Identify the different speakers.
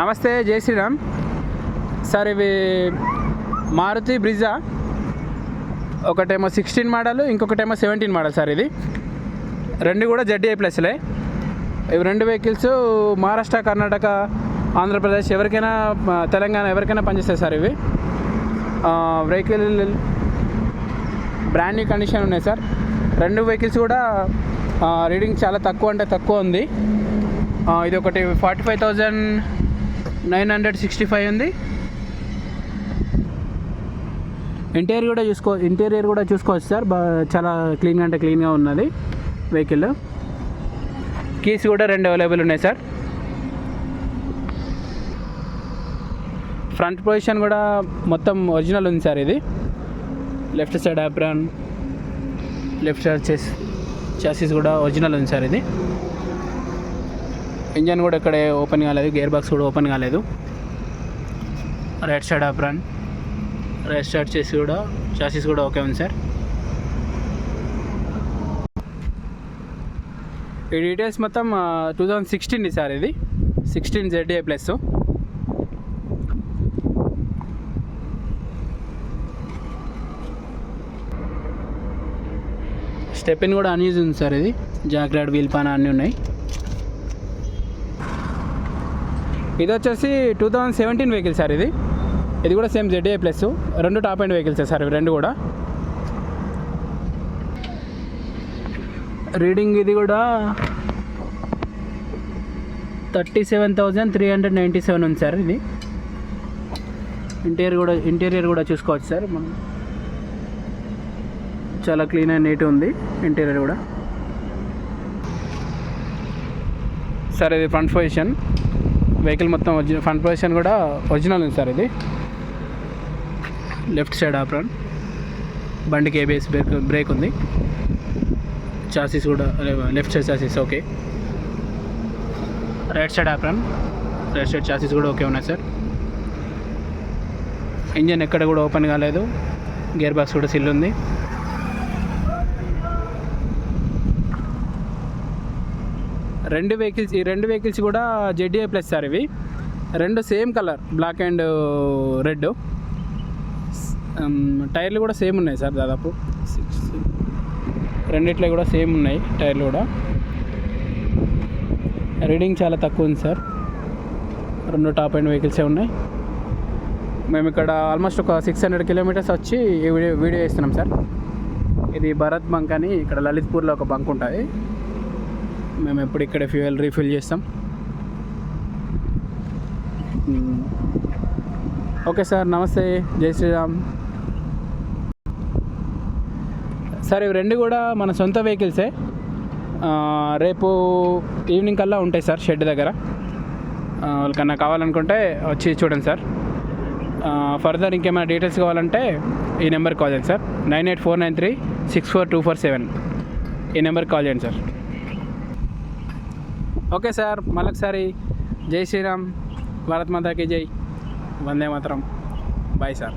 Speaker 1: నమస్తే జై శ్రీరామ్. సార్ ఇవి మారుతి బ్రిజా? ఒకటేమో సిక్స్టీన్ మోడల్ ఇంకొకటేమో సెవెంటీన్ మోడల్ సార్ ఇది. రెండు కూడా జడ్డీఐ ప్లస్లే ఇవి రెండు వెహికల్స్ మహారాష్ట్ర కర్ణాటక ఆంధ్రప్రదేశ్ ఎవరికైనా తెలంగాణ ఎవరికైనా పనిచేస్తాయి సార్ ఇవి. వెహికల్ బ్రాండ్ న్యూ కండిషన్ ఉన్నాయి సార్. రెండు వెహికల్స్ కూడా రీడింగ్ చాలా తక్కువ అంటే తక్కువ ఉంది. ఇది ఒకటి forty five thousand nine hundred sixty five ఉంది. ఇంటీరియర్ కూడా చూసుకో ఇంటీరియర్ కూడా చూసుకోవచ్చు సార్. బా చాలా క్లీన్గా అంటే క్లీన్గా ఉన్నది వెహికల్ కీస్ కూడా రెండు అవైలబుల్ ఉన్నాయి సార్. ఫ్రంట్ పొజిషన్ కూడా మొత్తం ఒరిజినల్ ఉంది సార్ ఇది. Left side apron left side chess chassis కూడా ఒరిజినల్ ఉంది సార్ ఇది. ఇంజన్ కూడా ఇక్కడే ఓపెన్ కాలేదు గేర్ బాక్స్ కూడా ఓపెన్ కాలేదు. Right side apron right side చేసి కూడా చాసీస్ కూడా ఓకే ఉంది సార్. ఈ డీటెయిల్స్ మొత్తం టూ థౌజండ్ సిక్స్టీన్ సార్ ఇది. సిక్స్టీన్ జెడ్ఏ ప్లస్ స్టెపిన్ కూడా అన్యూజ్ ఉంది సార్ ఇది. జాక్రాడ్ వీల్ పాన అన్నీ ఉన్నాయి. ఇది వచ్చేసి two thousand seventeen vehicle sir ఇది. ఇది కూడా సేమ్ జెడ్ఏ ప్లస్ రెండు టాప్ అండ్ వెహికల్స్ సార్ ఇవి రెండు కూడా. రీడింగ్ ఇది కూడా thirty seven thousand three hundred ninety seven ఉంది సార్ ఇది. ఇంటీరియర్ కూడా ఇంటీరియర్ కూడా చూసుకోవచ్చు సార్ మనం. చాలా క్లీన్ అండ్ నీట్ ఉంది ఇంటీరియర్ కూడా. సార్ ఇది ఫ్రంట్ పొజిషన్ వెహికల్ మొత్తం ఒరిజినల్ ఫ్రంట్ పొజిషన్ కూడా ఒరిజినల్ ఉంది సార్ ఇది. లెఫ్ట్ సైడ్ ఆప్రాన్ బండికి ఏబిఎస్ బ్రేక్ బ్రేక్ ఉంది. చాసీస్ కూడా left side chassis okay. Right side apron right side chassis కూడా ఓకే ఉన్నాయి సార్. ఇంజన్ ఎక్కడ కూడా ఓపెన్ కాలేదు. గేర్ బాక్స్ కూడా సిల్ ఉంది. రెండు వెహికల్స్ ఈ రెండు వెహికల్స్ కూడా జెడ్ఏ ప్లస్ సార్ ఇవి. రెండు same colour black and red టైర్లు కూడా సేమ్ ఉన్నాయి సార్ దాదాపు. సిక్స్ రెండిట్లో కూడా సేమ్ ఉన్నాయి టైర్లు కూడా. రీడింగ్ చాలా తక్కువ ఉంది సార్. రెండు టాప్ అండ్ వెహికల్సే ఉన్నాయి. మేము ఇక్కడ ఆల్మోస్ట్ ఒక సిక్స్ హండ్రెడ్ కిలోమీటర్స్ వచ్చి వీడియో వీడియో వేస్తున్నాం సార్. ఇది భరత్ బంక్ అని ఇక్కడ లలిత్పూర్లో ఒక బంక్ ఉంటుంది మేము ఎప్పుడు ఇక్కడ ఫ్యూయల్ రీఫిల్ చేస్తాం. ఓకే సార్ నమస్తే జై శ్రీరామ్. సార్ ఇవి రెండు కూడా మన సొంత వెహికల్సే. రేపు ఈవినింగ్ కల్లా ఉంటాయి సార్ షెడ్ దగ్గర. వాళ్ళకన్నా కావాలనుకుంటే వచ్చి చూడండి సార్. ఫర్దర్ ఇంకేమైనా డీటెయిల్స్ కావాలంటే ఈ నెంబర్కి కాల్ చేయండి sir. Nine eight four nine three six four two four seven. ఈ నెంబర్కి కాల్ చేయండి సార్. ఓకే సార్ మళ్ళొకసారి. జై శ్రీరామ్. భారత్ మాతాకి జై. వందే మాత్రం. Bye sir.